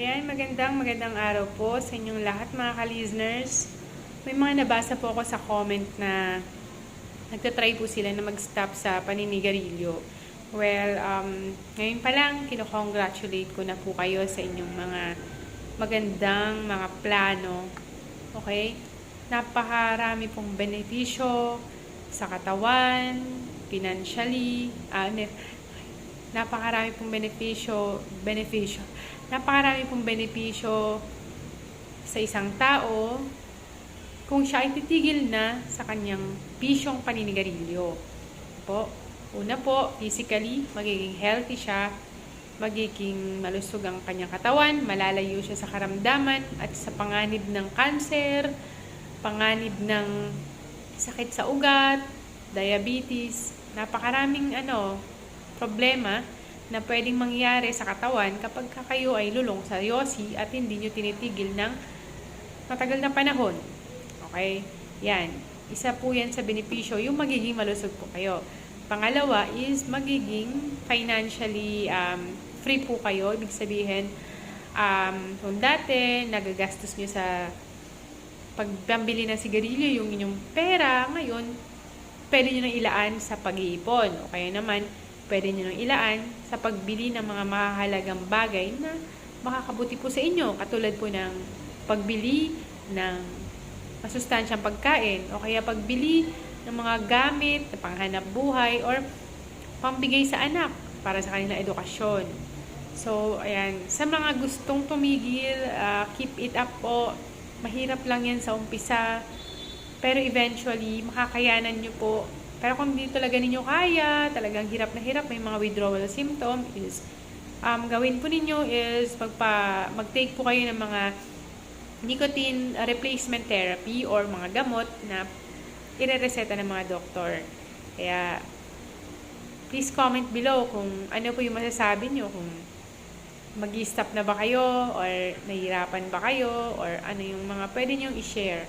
Ayan, magandang magandang araw po sa inyong lahat mga ka-listeners. May mga nabasa po ako sa comment na nagtatry po sila na mag-stop sa paninigarilyo. Well, um, ngayon pa lang, kinocongratulate ko na po kayo sa inyong mga magandang mga plano. Okay? Napakarami pong benepisyo sa katawan, financially, ah, napakarami pong benepisyo, benepisyo, napakarami pong benepisyo sa isang tao kung siya ay titigil na sa kanyang bisyong paninigarilyo. Po, una po, physically, magiging healthy siya, magiging malusog ang kanyang katawan, malalayo siya sa karamdaman at sa panganib ng cancer, panganib ng sakit sa ugat, diabetes, napakaraming ano, problema na pwedeng mangyari sa katawan kapag ka kayo ay lulong sa yosi at hindi nyo tinitigil ng matagal na panahon. Okay? Yan. Isa po yan sa benepisyo, yung magiging malusog po kayo. Pangalawa is magiging financially um, free po kayo. Ibig sabihin, um, kung dati nagagastos nyo sa pagpambili ng sigarilyo yung inyong pera, ngayon, pwede nyo nang ilaan sa pag-iipon. O kaya naman, pwede nyo nang ilaan sa pagbili ng mga mahalagang bagay na makakabuti po sa inyo. Katulad po ng pagbili ng masustansyang pagkain o kaya pagbili ng mga gamit na panghanap buhay or pambigay sa anak para sa kanilang edukasyon. So, ayan, sa mga gustong tumigil, ah, keep it up po. Mahirap lang yan sa umpisa. Pero eventually, makakayanan nyo po. Pero kung hindi talaga ninyo kaya, talagang hirap na hirap, may mga withdrawal symptom, is, um, gawin po ninyo is magpa, mag-take po kayo ng mga nicotine replacement therapy or mga gamot na ire-reseta ng mga doktor. Kaya, please comment below kung ano po yung masasabi nyo, kung mag stop na ba kayo, or nahihirapan ba kayo, or ano yung mga pwede nyong i-share.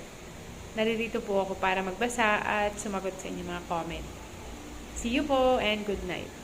Naririto po ako para magbasa at sumagot sa inyong mga comment. See you po and good night.